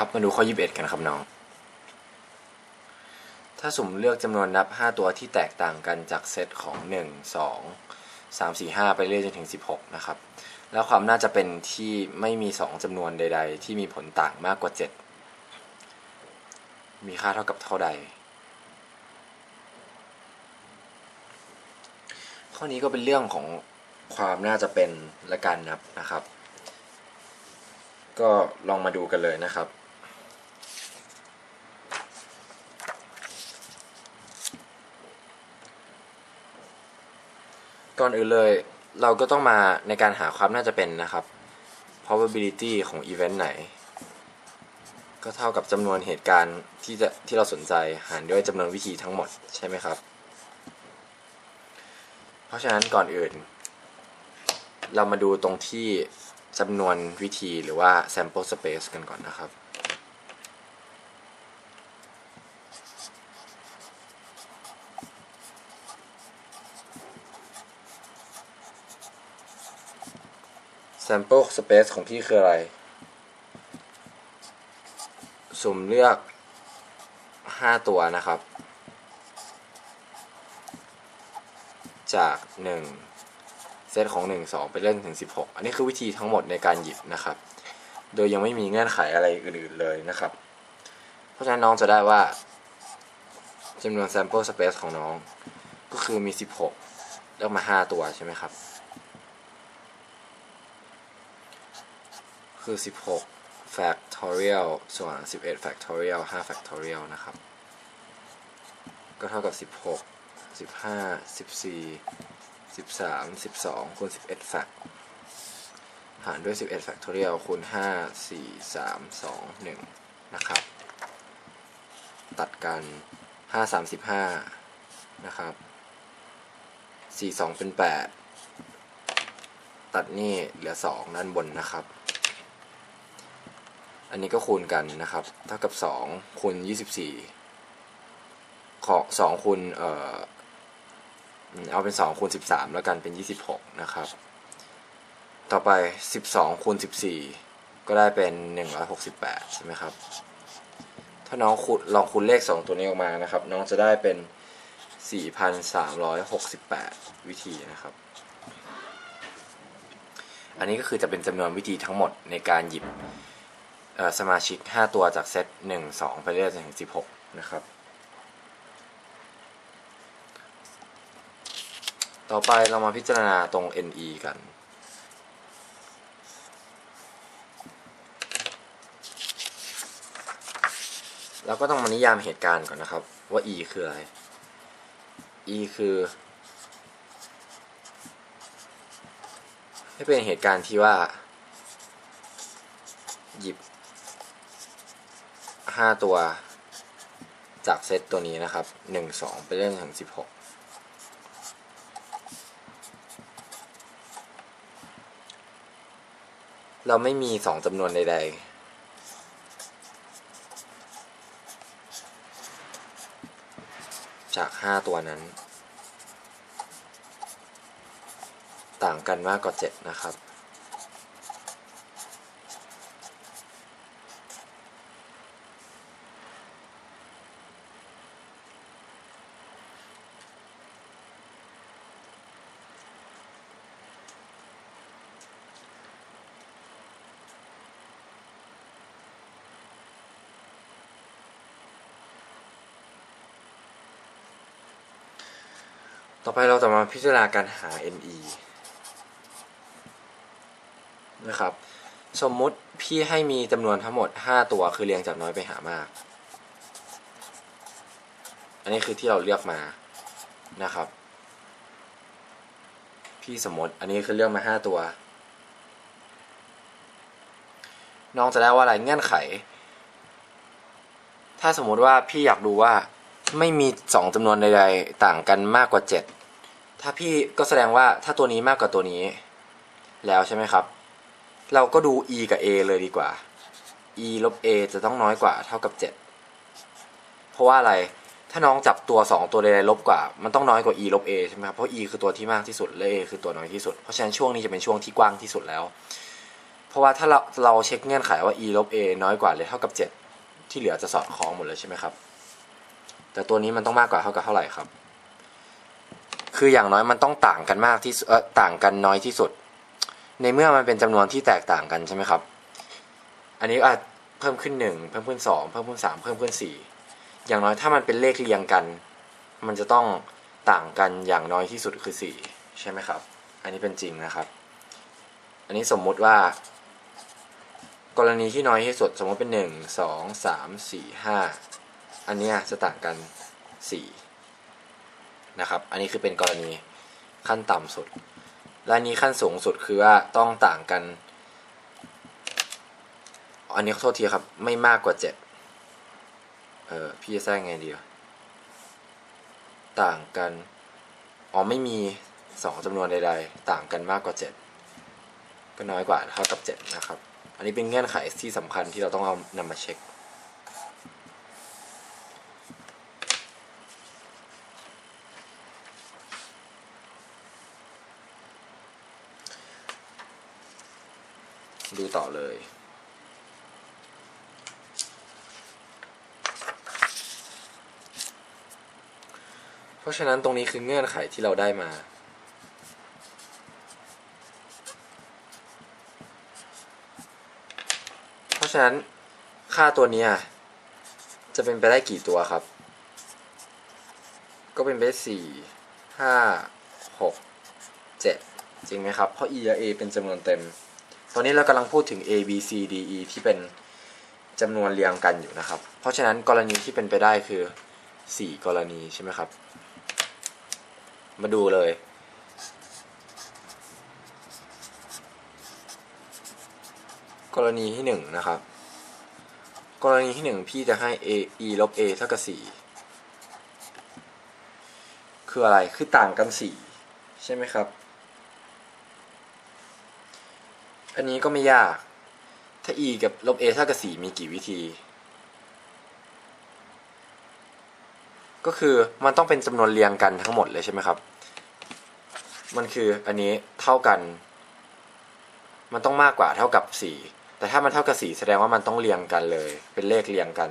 ครับมาดูข้อ 21 กันครับน้อง ถ้าสุ่มเลือกจำนวนนับ 5 ตัวที่แตกต่างกันจากเซตของ 1 2 3 4 5 ไปเรื่อยจนถึง 16 นะครับ แล้วความน่าจะเป็นที่ไม่มี 2จำนวนใด ๆ ที่มีผลต่างมากกว่า 7 มีค่าเท่ากับเท่าใด ข้อนี้ก็เป็นเรื่องของความน่าจะเป็นและการนับนะครับ ก็ลองมาดูกันเลยนะครับ ก่อนอื่นเลยเราก็ต้องมาในการหาความน่าจะเป็นนะครับ probability ของ event ไหน ก็เท่ากับจำนวนเหตุการณ์ที่จะที่เราสนใจหารด้วยจำนวนวิธีทั้งหมดใช่ไหมครับ เพราะฉะนั้นก่อนอื่น เรามาดูตรงที่จำนวนวิธีหรือว่า sample space กันก่อนนะครับ sample space ของพี่คืออะไร สุ่มเลือก 5 ตัวนะครับ จาก 1 เซตของ 1 2 ไปเรื่อยถึง 16 อันนี้คือวิธีทั้งหมดในการหยิบนะครับ โดยยังไม่มีเงื่อนไขอะไรอื่นๆเลยนะครับ เพราะฉะนั้นน้องจะได้ว่าจำนวน sample space ของน้อง ก็คือมี 16 เลือกมา 5 ตัวใช่ไหมครับ คือ 16 factorial ส่วน 11 factorial 5 factorial นะครับ ก็เท่ากับ 16 15 14 13 12คูณ11 fact หารด้วย 11 factorial คูณ 5 4 3 2 1 นะครับ ตัดกัน 5 35 นะครับ 4 2 เป็น 8 ตัดนี่เหลือ 2 ด้านบนนะครับ อันนี้ก็คูณกันนะครับ เท่ากับ 2คูณ24 ของ2คูณเอ่อเอาเป็น2คูณ13 แล้วกันเป็น 26 นะครับ ต่อไป 12คูณ14 ก็ได้เป็น 168 ใช่ไหมครับ ถ้าน้องคูณลองคูณเลข 2 ตัวนี้ออกมานะครับ น้องจะได้เป็น 4,368 วิธีนะครับ อันนี้ก็คือจะเป็นจำนวนวิธีทั้งหมดในการหยิบ สมาชิก 5 ตัวจากเซต1 2 ไปเรื่อยจนถึง 16 นะครับ ต่อไปเรามาพิจารณาตรง NE กัน เราก็ต้องมานิยามเหตุการณ์ก่อนนะครับ ว่า E คืออะไร E คือ ให้เป็นเหตุการณ์ที่ว่า หยิบ 5ตัวจากเซตตัวนี้นะครับ1 2ไปเรื่อยถึง16เราไม่มี2จำนวนใด ๆจาก 5 ตัวนั้น ต่างกันมากกว่า 7 นะครับ ต่อไปเราจะมาพิจารณาการหา NE นะครับ สมมุติพี่ให้มีจำนวนทั้งหมด 5 ตัวคือเรียงจากน้อยไปหามาก อันนี้คือที่เราเลือกมานะครับ พี่สมมติอันนี้คือเลือกมา 5 ตัว น้องจะได้ว่าอะไรเงื่อนไข ถ้าสมมติว่าพี่อยากดูว่าไม่มีสองจำนวนใดๆ ต่างกันมากกว่า 7 ถ้าพี่ก็แสดงว่าถ้าตัวนี้มากกว่าตัวนี้ แล้วใช่ไหมครับ เราก็ดู e กับ a เลยดีกว่า e ลบ a จะต้องน้อยกว่าเท่ากับ 7 เพราะว่าอะไรถ้าน้องจับตัว 2 ตัวใดๆลบกว่า มันต้องน้อยกว่า e ลบ a ใช่ไหมครับ เพราะ e คือตัวที่มากที่สุด และ a คือตัวน้อยที่สุด เพราะฉะนั้นช่วงนี้จะเป็นช่วงที่กว้างที่สุดแล้ว เพราะว่าถ้าเราเราเช็คเงื่อนไขว่า e ลบ a น้อยกว่าหรือเท่ากับ 7 ที่เหลือจะสอดคล้องหมดเลยใช่ไหมครับ แต่ตัวนี้มันต้องมากกว่าเท่ากับเท่าไหร่ครับ คืออย่างน้อยมันต้องต่างกันมากที่เออต่างกันน้อยที่สุด ในเมื่อมันเป็นจำนวนที่แตกต่างกันใช่ไหมครับ อันนี้อาจเพิ่มขึ้นหนึ่งเพิ่มขึ้นสองเพิ่มขึ้นสามเพิ่มขึ้นสี่อย่างน้อยถ้ามันเป็นเลขเรียงกัน มันจะต้องต่างกันอย่างน้อยที่สุดคือสี่ใช่ไหมครับ อันนี้เป็นจริงนะครับ อันนี้สมมุติว่า กรณีที่น้อยที่สุดสมมติเป็นหนึ่งสองสามสี่ห้าอันนี้จะต่างกันสี่ นะครับ อันนี้คือเป็นกรณีขั้นต่ำสุด และนี้ขั้นสูงสุดคือว่าต้องต่างกัน อันนี้ขอโทษทีครับ ไม่มากกว่าเจ็ดเออพี่จะแทรกไงดีต่างกัน อ๋อไม่มีสองจำนวนใด ๆ ต่างกันมากกว่าเจ็ดก็น้อยกว่าเท่ากับเจ็ดนะครับ อันนี้เป็นเงื่อนไขที่สำคัญที่เราต้องเอานำมาเช็ค ดูต่อเลย เพราะฉะนั้นตรงนี้คือเงื่อนไขที่เราได้มาเพราะฉะนั้นค่าตัวนี้จะเป็นไปได้กี่ตัวครับ ก็เป็นไปสี่ห้าหกเจ็ดจริงไหมครับ เพราะ e และ a เป็นจำนวนเต็ม ตอนนี้เรากำลังพูดถึง a b c d e ที่เป็นจำนวนเรียงกันอยู่นะครับ เพราะฉะนั้นกรณีที่เป็นไปได้คือ 4 กรณีใช่ไหมครับ มาดูเลย กรณีที่ 1 นะครับ กรณีที่ 1 พี่จะให้ a e ลบ a เท่ากับ 4 คืออะไร คือต่างกัน 4 ใช่ไหมครับ อันนี้ก็ไม่ยาก ถ้า e กับลบ a เท่ากับ4มีกี่วิธี ก็คือมันต้องเป็นจำนวนเรียงกันทั้งหมดเลยใช่ไหมครับ มันคืออันนี้เท่ากัน มันต้องมากกว่าเท่ากับ 4 แต่ถ้ามันเท่ากับ 4 แสดงว่ามันต้องเรียงกันเลย เป็นเลขเรียงกัน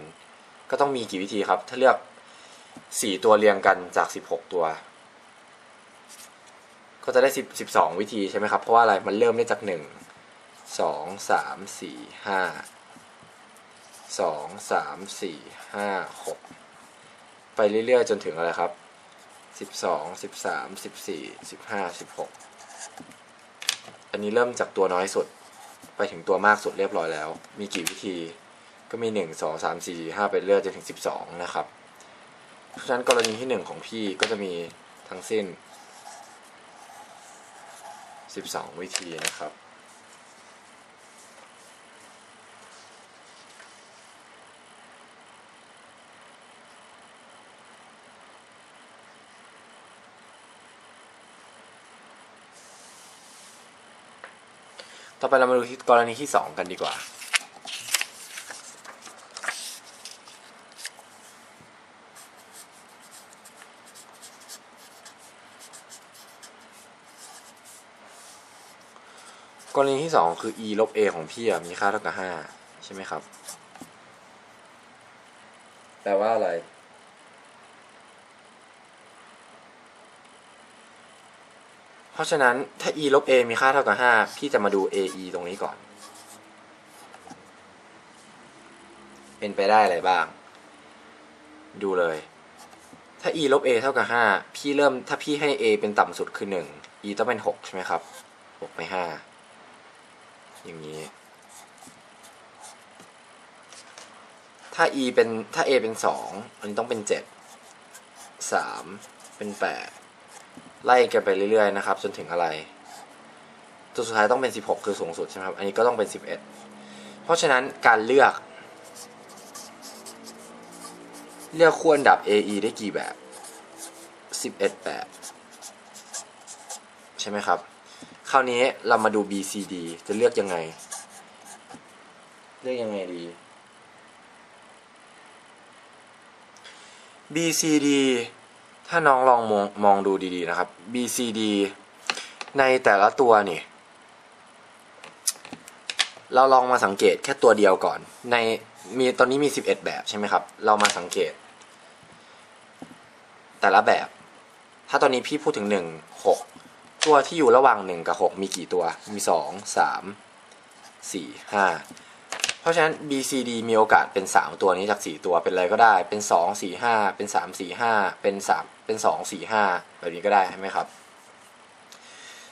ก็ต้องมีกี่วิธีครับ ถ้าเลือก 4 ตัวเรียงกันจาก 16 ตัวก็จะได้ 10 12 วิธีใช่ไหมครับ เพราะว่าอะไร มันเริ่มได้จาก 1 สองสามสี่ห้าสองสามสี่ห้าหกไปเรื่อยๆ จนถึงอะไรครับสิบสองสิบสามสิบสี่สิบห้าสิบหกอันนี้เริ่มจากตัวน้อยสุด ไปถึงตัวมากสุดเรียบร้อยแล้ว มีกี่วิธีก็มีหนึ่งสองสามสี่ห้าไปเรื่อยจนถึงสิบสองนะครับ เพราะฉะนั้นกรณีที่หนึ่งของพี่ก็จะมีทั้งสิ้นสิบสองวิธีนะครับ อไปเรามาดูที่กรณีที่สองกันดีกว่า กรณีที่สองคือ e ลบ a ของพี่มีค่าเท่ากับห้าใช่ไหมครับ แปลว่าอะไร เพราะฉะนั้นถ้า e ลบ a มีค่าเท่ากับ 5 พี่จะมาดู ae ตรงนี้ก่อน เป็นไปได้อะไรบ้าง ดูเลย ถ้า e ลบ a เท่ากับ 5 พี่เริ่มถ้าพี่ให้ a เป็นต่ำสุดคือ 1 e ต้องเป็น 6 ใช่ไหมครับ 6 ไป 5 อย่างนี้ ถ้า e เป็นถ้า a เป็น 2 อันนี้ต้องเป็น 7 3 เป็น 8 ไล่กันไปเรื่อยๆนะครับ จนถึงอะไร ตัวสุดท้ายต้องเป็น 16 คือสูงสุดใช่ไหมครับ อันนี้ก็ต้องเป็น 11 เพราะฉะนั้นการเลือก เลือกคู่อันดับ AE ได้กี่แบบ 11 แบบ ใช่ไหมครับ คราวนี้เรามาดู BCD จะเลือกยังไง เลือกยังไงดี BCD ถ้าน้องลองมองมองดูดีๆนะครับ BCD ในแต่ละตัวนี่ เราลองมาสังเกตแค่ตัวเดียวก่อน ในมีตอนนี้มี 11 แบบใช่ไหมครับ เรามาสังเกต แต่ละแบบ ถ้าตอนนี้พี่พูดถึง 1 6 ตัวที่อยู่ระหว่าง 1 กับ 6 มีกี่ตัว มี 2 3 4 5 เพราะฉะนั้น B C D มีโอกาสเป็น 3 ตัวนี้จาก 4 ตัวเป็นอะไรก็ได้ เป็น 2 4 5 เป็น 3 4 5 เป็น 3 เป็น 2 4 5 แบบนี้ก็ได้ใช่ไหมครับ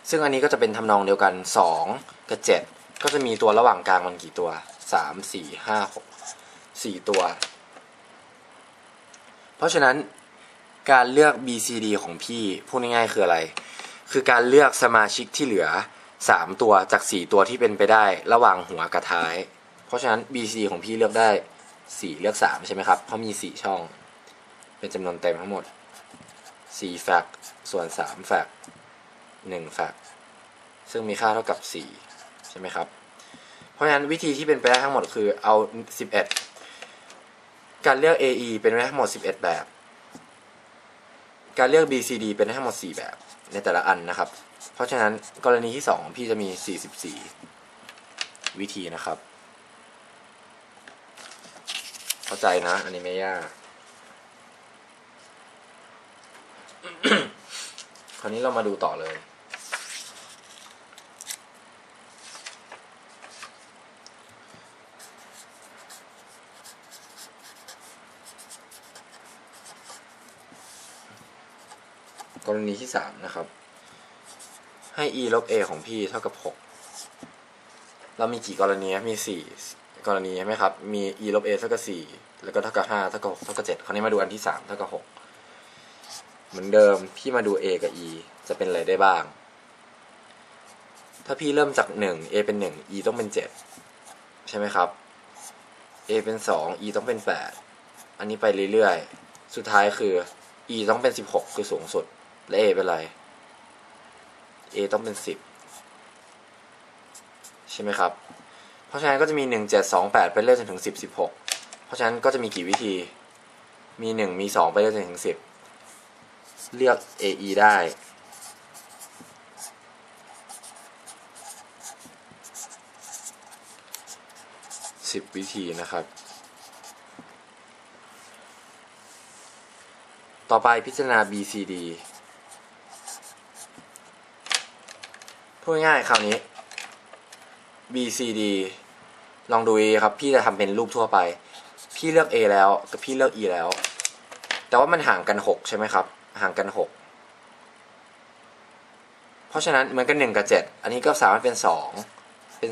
ซึ่งอันนี้ก็จะเป็นทำนองเดียวกัน 2 กับ 7 ก็จะมีตัวระหว่างกลางมันกี่ตัว 3 4 5 6 4 ตัว เพราะฉะนั้นการเลือก B C D ของพี่พูดง่ายๆคืออะไร คือการเลือกสมาชิกที่เหลือ 3 ตัวจาก 4 ตัวที่เป็นไปได้ระหว่างหัวกับท้าย เพราะฉะนั้น B C D ของพี่เลือกได้ 4 เลือก 3 ใช่ไหมครับ เพราะมี 4 ช่อง เป็นจำนวนเต็มทั้งหมด4แฟกส่วน3แฟก1แฟกซึ่งมีค่าเท่ากับ 4 ใช่ไหมครับ เพราะฉะนั้นวิธีที่เป็นไปได้ทั้งหมดคือเอา 11 การเลือก AE เป็นไปได้ทั้งหมด 11 แบบ การเลือก BCD เป็นได้ทั้งหมด 4 แบบในแต่ละอันนะครับ เพราะฉะนั้นกรณีที่2ของพี่จะมี 44 วิธีนะครับ เข้าใจนะ อันนี้ไม่ยาก คราวนี้เรามาดูต่อเลย กรณีที่สามนะครับ ให้ e ลบ a ของพี่เท่ากับหกเรามีกี่กรณี มีสี่ กรณีใช่ไหมครับ มี e ลบ a เท่ากับสี่แล้วก็เท่ากับห้าเท่ากับหกเท่ากับเจ็ดคราวนี้มาดูอันที่สามเท่ากับหกเหมือนเดิมพี่มาดู a กับ e จะเป็นอะไรได้บ้าง ถ้าพี่เริ่มจากหนึ่ง a เป็นหนึ่ง e ต้องเป็นเจ็ดใช่ไหมครับ a เป็นสอง e ต้องเป็นแปดอันนี้ไปเรื่อยๆ สุดท้ายคือ e ต้องเป็นสิบหกคือสูงสุด และ a เป็นอะไร a ต้องเป็นสิบใช่ไหมครับ ราะฉะนั้นก็จะมีหนึ่งเจ็ดสองแปดไปเรื่อยจนถึงสิบสิบหกเพราะฉะนั้นก็จะมีกี่วิธี มีหนึ่งมีสองไปเรื่อยจนถึงสิบเลือก ae ได้สิบวิธีนะครับ ต่อไปพิจารณา BCD พูดง่ายๆคราวนี้ BCD ลองดูครับ พี่จะทำเป็นรูปทั่วไป พี่เลือก A แล้วกับพี่เลือก E แล้ว แต่ว่ามันห่างกัน 6 ใช่ไหมครับ ห่างกัน 6 เพราะฉะนั้นเหมือนกัน1กับ 7 อันนี้ก็สามารถเป็น 2 เป็น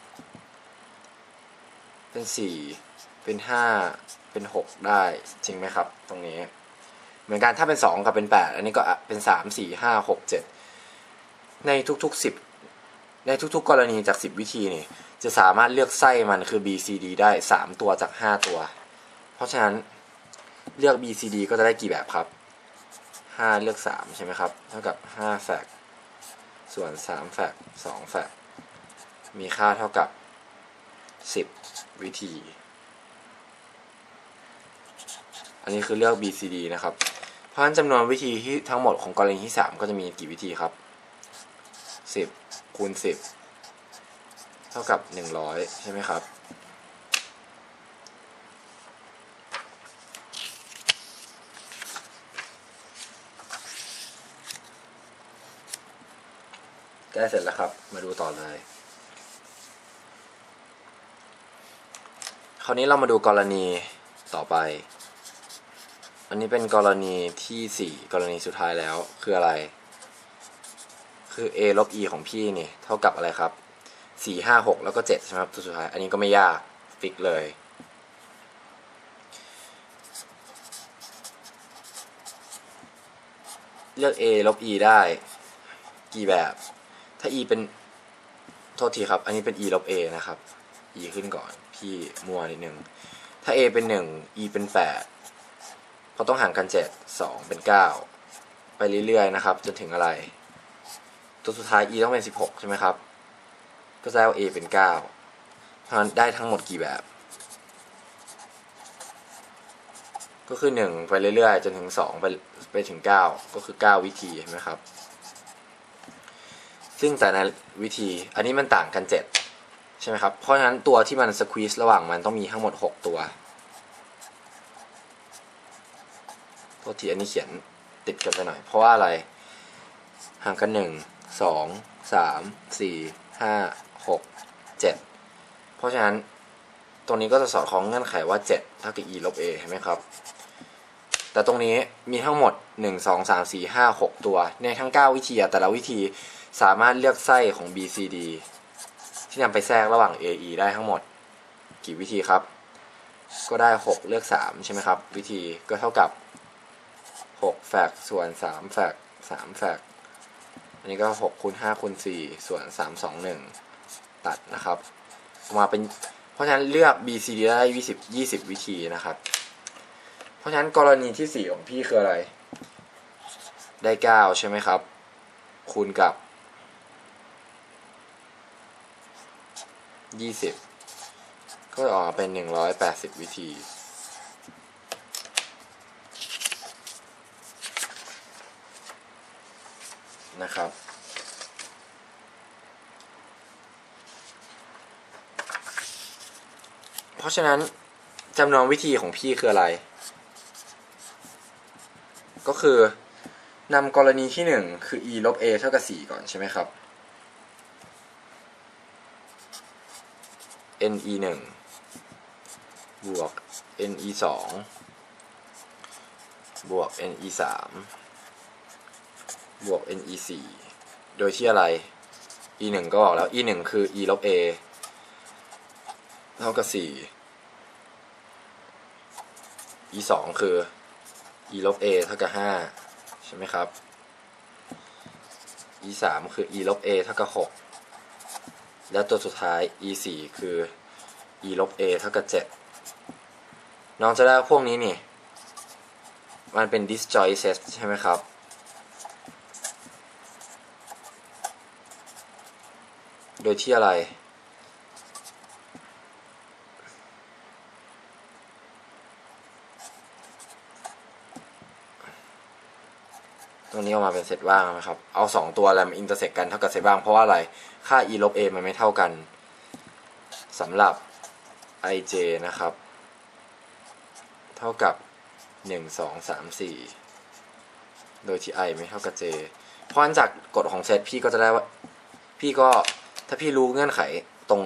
3 เป็น 4 เป็น 5 เป็น 6 ได้จริงไหมครับ ตรงนี้ เหมือนกันถ้าเป็น 2 กับเป็น 8 อันนี้ก็เป็น 3 4 5 6 7 ในทุกๆ 10 ในทุกๆ กรณีจาก 10 วิธีนี่ จะสามารถเลือกไส้มันคือ B C D ได้ 3 ตัวจาก 5 ตัว เพราะฉะนั้นเลือก B C D ก็จะได้กี่แบบครับ 5 เลือก 3 ใช่ไหมครับ เท่ากับ 5 แฟกส่วน 3 แฟก2 แฟกมีค่าเท่ากับ 10 วิธี อันนี้คือเลือก B C D นะครับ เพราะฉะนั้นจำนวนวิธีที่ทั้งหมดของกรณีที่ 3 ก็จะมีกี่วิธีครับ 10 คูณ 10 ท่ากับ 100 ใช่ไหมครับ แก้เสร็จแล้วครับ มาดูต่อเลย คราวนี้เรามาดูกรณีต่อไป อันนี้เป็นกรณีที่ 4 กรณีสุดท้ายแล้วคืออะไร คือ a ลบ e ของพี่นี่ เท่ากับอะไรครับ 4 5 6แล้วก็7ใช่ไหมครับตัวสุดท้าย อันนี้ก็ไม่ยากฟิกเลยเลือก a ลบ e ได้ กี่แบบ ถ้า e เป็น โทษทีครับ อันนี้เป็น e ลบ a นะครับ e ขึ้นก่อน พี่มัวนิดนึง ถ้า a เป็น 1 e เป็น 8 เพราะต้องห่างกัน 7 2 เป็น 9 ไปเรื่อยๆ นะครับ จนถึงอะไร ตัวสุดท้าย e ต้องเป็น 16 ใช่ไหมครับ ก็จะได้ว่า a เป็น9เพราะฉะนั้นได้ทั้งหมดกี่แบบ ก็คือ 1 ไปเรื่อยๆ จนถึง 2 ไปไปถึง 9 ก็คือ 9 วิธีใช่ไหมครับ ซึ่งแต่ในวิธีอันนี้มันต่างกัน 7 ใช่ไหมครับ เพราะฉะนั้นตัวที่มันสควีซระหว่างมันต้องมีทั้งหมด 6 ตัวโทษทีอันนี้เขียนติดกันไปหน่อย เพราะว่าอะไรห่างกันหนึ่งสอ งสามสี่ห้าหกเจ็ดเพราะฉะนั้นตรงนี้ก็จะสอดคล้องเงื่อนไขว่า7เท่ากับ e ลบ a เห็นไหมครับ แต่ตรงนี้มีทั้งหมด 1 2 3 4 5 6 ตัว ในทั้ง 9 วิธีแต่ละวิธีสามารถเลือกไส้ของ b c d ที่นำไปแทรกระหว่าง a e ได้ทั้งหมด กี่วิธีครับ ก็ได้ 6 เลือก 3 ใช่ไหมครับ วิธีก็เท่ากับ 6 แฟกส่วน 3 แฟก3 แฟกอันนี้ก็ 6คูณ5คูณ4ส่วน 3 2 1 ตัดนะครับออกมาเป็น เพราะฉะนั้นเลือก B C D ได้20 20 วิธีนะครับ เพราะฉะนั้นกรณีที่ 4 ของพี่คืออะไร ได้ 9 ใช่ไหมครับ คูณกับ 20 ก็จะออกมาเป็น 180 วิธีนะครับ เพ ราะฉะนั้นจำนวนวิธีของพี่คืออะไร ก็คือนำกรณีที่หนึ่งคือ e ลบ a เท่ากับ 4 ก่อนใช่ไหมครับ n e 1บวก n e 2บวก n e 3บวก n e 4โดยที่อะไร e 1ก็บอกแล้ว e 1คือ e ลบ a เท่ากับ4 e สองคือ e ลบ a เท่ากับห้าใช่ไหมครับ e สามคือ e ลบ a เท่ากับหกแล้วตัวสุดท้าย e สี่คือ e ลบ a เท่ากับเจ็ดน้องจะได้พวกนี้นี่ มันเป็น disjoint set ใช่ไหมครับโดยที่อะไร ตรง นี้ออกมาเป็นเซตว่างนะครับ เอาสองตัวแล้วมาอินเตอร์เซ็กกันเท่ากับเซตว่าง เพราะว่าอะไร ค่า e ลบ a มันไม่เท่ากันสำหรับ ij นะครับ เท่ากับ 1 2 3 4 โดยที่ i ไม่เท่ากับ j เพราะฉะนั้นจากกฎของเซตพี่ก็จะได้ว่า พี่ก็ถ้าพี่รู้เงื่อนไขตรง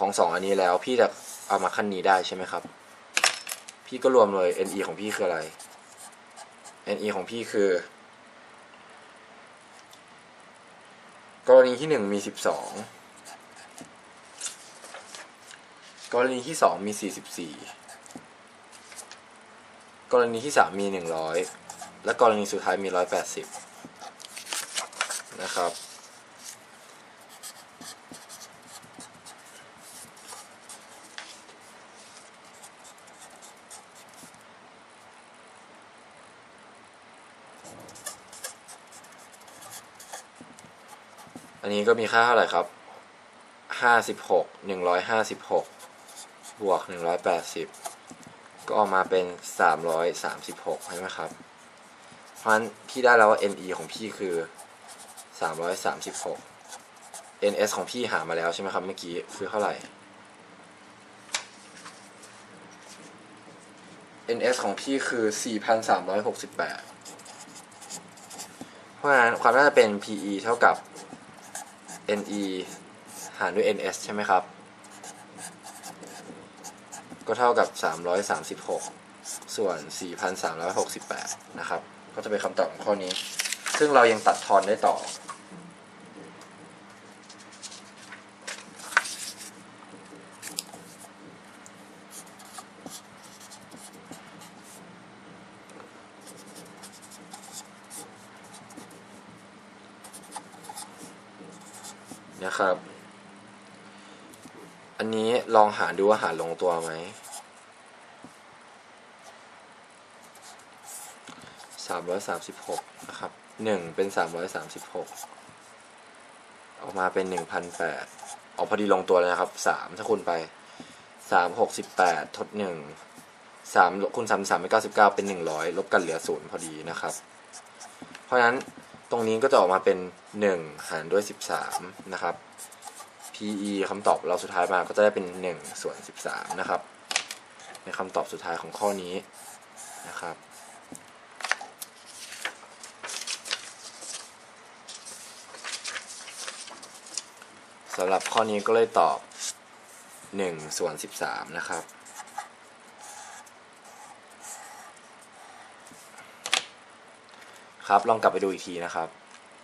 ของสองอันนี้แล้ว พี่จะเอามาขั้นนี้ได้ใช่ไหมครับ พี่ก็รวมเลย ne ของพี่คืออะไร ne ของพี่คือ กรณีที่หนึ่งมีสิบสองกรณีที่สองมีสี่สิบสี่กรณีที่สามมีหนึ่งร้อยและกรณีสุดท้ายมีร้อยแปดสิบนะครับ ก็มีค่าเท่าไหร่ครับห้าสิบหกหนึ่งร้อยห้าสิบหกบวกหนึ่งร้อยแปดสิบก็ออกมาเป็นสามร้อยสามสิบหกใช่ไหมครับ เพราะฉะนั้นพี่ได้แล้วว่า NE ของพี่คือสามร้อยสามสิบหก NS ของพี่หามาแล้วใช่ไหมครับเมื่อกี้คือเท่าไหร่ NS ของพี่คือสี่พันสามร้อยหกสิบแปดเพราะฉะนั้นความน่าจะเป็น PE เท่ากับ NE หารด้วย NS ใช่ไหมครับ ก็เท่ากับ 336 ส่วน 4,368 นะครับ ก็จะเป็นคำตอบของข้อนี้ ซึ่งเรายังตัดทอนได้ต่อ นะครับ อันนี้ลองหาร ดูว่าหารลงตัวไหมสามร้อยสามสิบหกนะครับหนึ่งเป็นสามร้อยสามสิบหกออกมาเป็นหนึ่งพันแปดออกพอดีลงตัวเลยนะครับสามถ้าคูณไปสามหกสิบแปดทดหนึ่งสามคูณสามสามเป็นเก้าสิบเก้าเป็นหนึ่งร้อยลบกันเหลือศูนย์พอดีนะครับ เพราะฉะนั้นตรงนี้ก็จะออกมาเป็นหนึ่งหารด้วยสิบสามนะครับ PE คำตอบเราสุดท้ายมาก็จะได้เป็น1ส่วน13 นะครับ ในคำตอบสุดท้ายของข้อนี้นะครับ สำหรับข้อนี้ก็เลยตอบ1ส่วน13 นะครับครับ ลองกลับไปดูอีกทีนะครับ